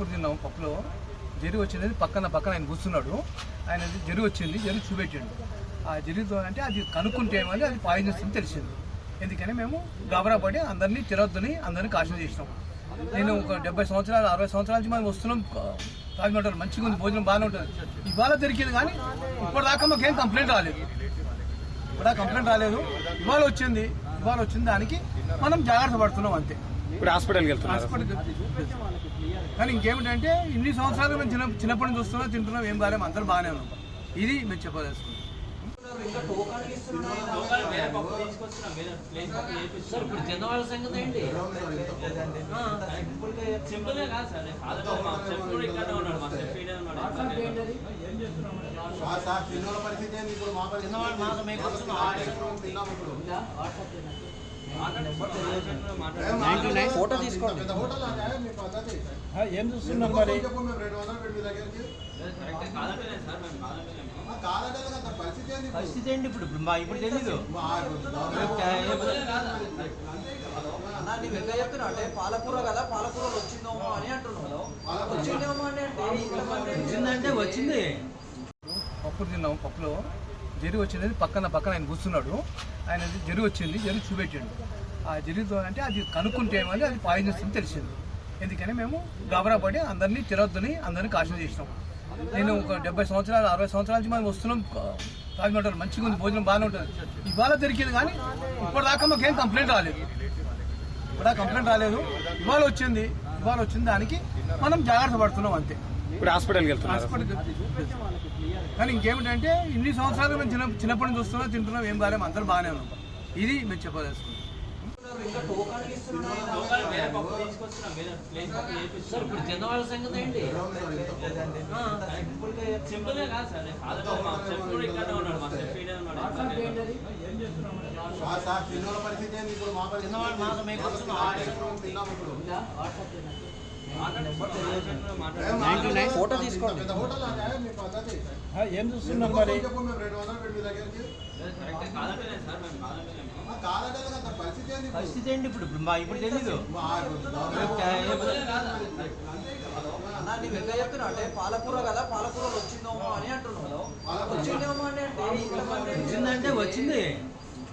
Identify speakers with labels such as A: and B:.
A: పప్పు తిన్నాం పప్పులో. జరి వచ్చింది పక్కన పక్కన ఆయన కూర్చున్నాడు. ఆయన జరి వచ్చింది జరి చూపెట్టిండు. ఆ జరితో అంటే అది కనుక్కుంటే ఏమని అది పాయిజన్స్ అని తెలిసింది. ఎందుకని మేము గాబరా పడి అందరినీ తిరగద్దని అందరినీ కాషన్ చేసినాం. నేను ఒక డెబ్బై సంవత్సరాలు అరవై సంవత్సరాల నుంచి మనం వస్తున్నాం. రాజమండ్రి మంచిగా ఉంది భోజనం బాగానే ఉంటుంది. ఇవాళ దొరికింది కానీ ఇప్పటిదాకా మాకేం కంప్లైంట్ రాలేదు. ఇప్పుడు కంప్లైంట్ రాలేదు. ఇవాళ వచ్చింది. ఇవాళ వచ్చింది దానికి మనం జాగ్రత్త పడుతున్నాం అంతే.
B: ఇప్పుడు హాస్పిటల్కి వెళ్తున్నారు.
A: హాస్పిటల్ కానీ ఇంకేమిటంటే ఇన్ని సంవత్సరాలు మేము చిన్న చిన్నప్పటి నుంచి వస్తున్నాం తింటున్నాం ఏం బాగాలేము అందరూ బాగానే ఉన్నాం. ఇది మేము చెప్పదలుచుకున్నాం.
C: ఫోటో తీసుకోండి.
B: ఏం చూస్తున్నారు మరి?
C: పరిస్థితి
D: ఏంటి ఇప్పుడు? ఇప్పుడు మా ఇప్పుడు తెలీదు.
E: చెప్తున్నావు అంటే పాలకూర కదా పాలకూర వచ్చిందేమో అని అంటున్నావు. వచ్చిందేమో అని అంటే
D: వచ్చిందంటే వచ్చింది
A: పప్పు తిన్నాం పప్పులో. జరి వచ్చింది పక్కన పక్కన ఆయన కూర్చున్నాడు. ఆయన జరి వచ్చింది జరి చూపెట్టిండు. ఆ జరితో అంటే అది కనుక్కుంటే ఏమని అది పాయిజన్స్ అని తెలిసింది. ఎందుకని మేము గాబరా పడి అందరినీ తిరగద్దని అందరినీ కాషన్ చేసినాం. నేను ఒక డెబ్బై సంవత్సరాలు అరవై సంవత్సరాల నుంచి మనం వస్తున్నాం. రాజమండ్రి మంచిగా ఉంది భోజనం బాగానే ఉంటుంది. ఇవాళ దొరికింది కానీ ఇప్పటిదాకా మాకేం కంప్లైంట్ రాలేదు. ఇప్పుడు కంప్లైంట్ రాలేదు. ఇవాళ వచ్చింది. ఇవాళ వచ్చింది దానికి మనం జాగ్రత్త పడుతున్నాం అంతే.
B: ఇప్పుడు హాస్పిటల్కి వెళ్తున్నారు.
A: హాస్పిటల్ కానీ ఇంకేమిటంటే ఇన్ని సంవత్సరాలు మేము చిన్న చిన్నప్పటి నుంచి వస్తున్నాం తింటున్నాం ఏం బాగాలేము అందరూ బాగానే ఉన్నాం. ఇది మేము చెప్పదలుచుకున్నాం
D: సార్ ఇప్పుడు జనవాళ్ళ సంగతి ఏంటి?
F: సింపుల్గా కాదు సార్ ఫాదర్ మా చెఫ్ కూడా ఇక్కడనే ఉన్నాడు మా చెఫ్ ఈడే ఉన్నాడు.
D: చిన్నవాళ్ళు
C: ఫోటో తీసుకోండి.
B: ఏం చూస్తున్నారు మరి?
F: కాదంటేనే సార్
C: కాదంటే పరిస్థితి ఏంది ఇప్పుడు?
D: పరిస్థితి ఏంటి ఇప్పుడు ఇప్పుడు మా ఇప్పుడు తెలీదు
E: అంటే పాలకూర కదా పాలకూర వచ్చిందేమో అని అంటున్నావు. వచ్చిందేమో అని అంటే
D: వచ్చిందంటే వచ్చింది.